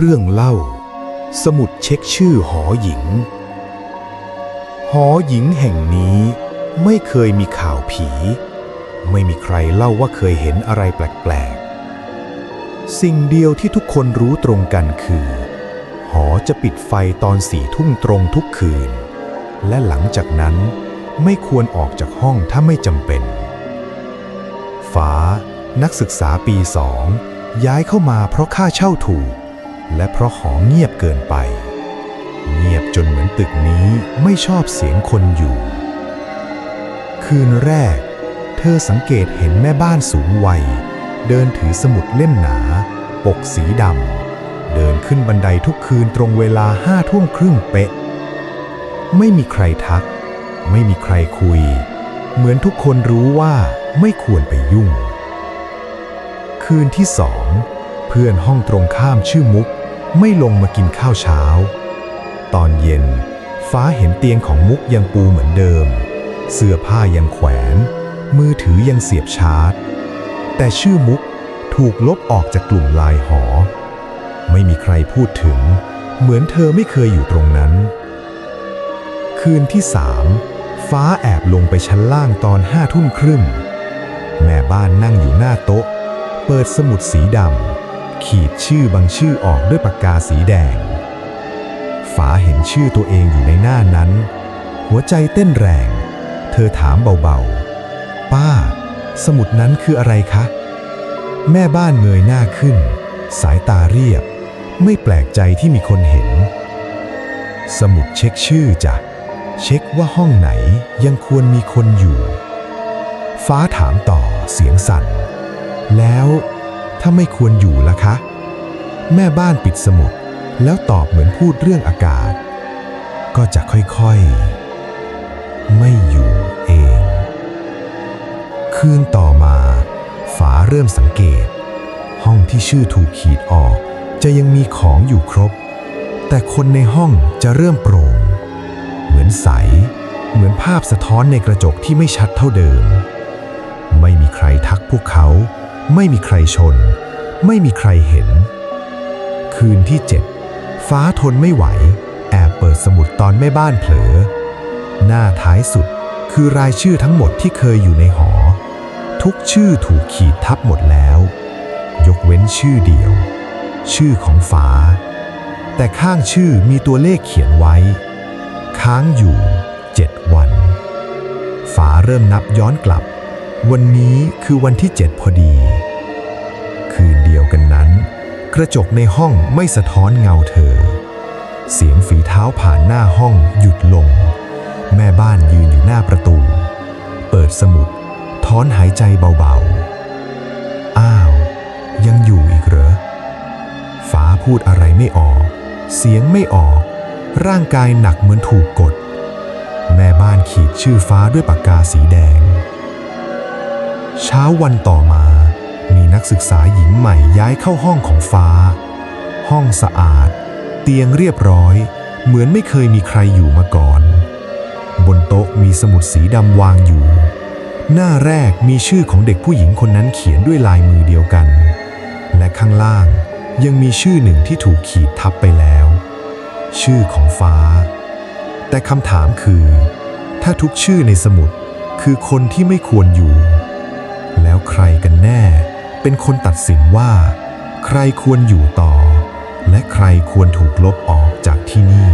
เรื่องเล่า สมุดเช็คชื่อหอหญิง หอหญิงแห่งนี้ไม่เคยมีข่าวผี ไม่มีใครเล่าว่าเคยเห็นอะไรแปลกๆ สิ่งเดียวที่ทุกคนรู้ตรงกันคือ หอจะปิดไฟตอนสี่ทุ่มตรงทุกคืน และหลังจากนั้นไม่ควรออกจากห้องถ้าไม่จำเป็น ฟ้านักศึกษาปีสองย้ายเข้ามาเพราะค่าเช่าถูก และเพราะหอเงียบเกินไป เงียบจนเหมือนตึกนี้ไม่ชอบเสียงคนอยู่ คืนแรก เธอสังเกตเห็นแม่บ้านสูงวัย เดินถือสมุดเล่มหนา ปกสีดำเดินขึ้นบันไดทุกคืนตรงเวลาห้าทุ่มครึ่งเป๊ะ ไม่มีใครทัก ไม่มีใครคุย เหมือนทุกคนรู้ว่าไม่ควรไปยุ่ง คืนที่สอง พื่อนห้องตรงข้ามชื่อมุก ไม่ลงมากินข้าวเช้า ตอนเย็น ฟ้าเห็นเตียงของมุกยังปูเหมือนเดิม เสื้อผ้ายังแขวน มือถือยังเสียบชาร์จ แต่ชื่อมุกถูกลบออกจากกลุ่มลายหอ ไม่มีใครพูดถึง เหมือนเธอไม่เคยอยู่ตรงนั้น คืนที่สามฟ้าแอบลงไปชั้นล่างตอนห้าทุ่มครึ่ง แม่บ้านนั่งอยู่หน้าโต๊ะ เปิดสมุดสีดำ ขีดชื่อบางชื่อออกด้วยปากกาสีแดงฟ้าเห็นชื่อตัวเองอยู่ในหน้านั้น หัวใจเต้นแรง เธอถามเบาๆ ป้า สมุดนั้นคืออะไรคะ แม่บ้านเงยหน้าขึ้น สายตาเรียบ ไม่แปลกใจที่มีคนเห็น สมุดเช็คชื่อจ้ะ เช็คว่าห้องไหนยังควรมีคนอยู่ ฟ้าถามต่อเสียงสั่น แล้ว ถ้าไม่ควรอยู่ล่ะคะ แม่บ้านปิดสมุด แล้วตอบเหมือนพูดเรื่องอากาศ ก็จะค่อยๆ ไม่อยู่เอง คืนต่อมาฟ้าเริ่มสังเกต ห้องที่ชื่อถูกขีดออก จะยังมีของอยู่ครบ แต่คนในห้องจะเริ่มโปร่ง เหมือนใส เหมือนภาพสะท้อนในกระจกที่ไม่ชัดเท่าเดิม ไม่มีใครทักพวกเขา ไม่มีใครชน ไม่มีใครเห็น คืนที่เจ็ดฟ้าทนไม่ไหว แอบเปิดสมุดตอนแม่บ้านเผลอ หน้าท้ายสุดคือรายชื่อทั้งหมดที่เคยอยู่ในหอ ทุกชื่อถูกขีดทับหมดแล้ว ยกเว้นชื่อเดียว ชื่อของฟ้า แต่ข้างชื่อมีตัวเลขเขียนไว้ ค้างอยู่เจ็ดวันฟ้าเริ่มนับย้อนกลับ วันนี้คือวันที่เจ็ดพอดี กระจกในห้องไม่สะท้อนเงาเธอ เสียงฝีเท้าผ่านหน้าห้องหยุดลง แม่บ้านยืนอยู่หน้าประตู เปิดสมุดถอนหายใจเบาๆ อ้าว ยังอยู่อีกเหรอฟ้าพูดอะไรไม่ออก เสียงไม่ออก ร่างกายหนักเหมือนถูกกด แม่บ้านขีดชื่อฟ้าด้วยปากกาสีแดง เช้าวันต่อมา นักศึกษาหญิงใหม่ย้ายเข้าห้องของฟ้า ห้องสะอาด เตียงเรียบร้อย เหมือนไม่เคยมีใครอยู่มาก่อน บนโต๊ะมีสมุดสีดำวางอยู่ หน้าแรกมีชื่อของเด็กผู้หญิงคนนั้นเขียนด้วยลายมือเดียวกัน และข้างล่างยังมีชื่อหนึ่งที่ถูกขีดทับไปแล้ว ชื่อของฟ้า แต่คำถามคือ ถ้าทุกชื่อในสมุดคือคนที่ไม่ควรอยู่ แล้วใครกันแน่ เป็นคนตัดสินว่า ใครควรอยู่ต่อ และใครควรถูกลบออกจากที่นี่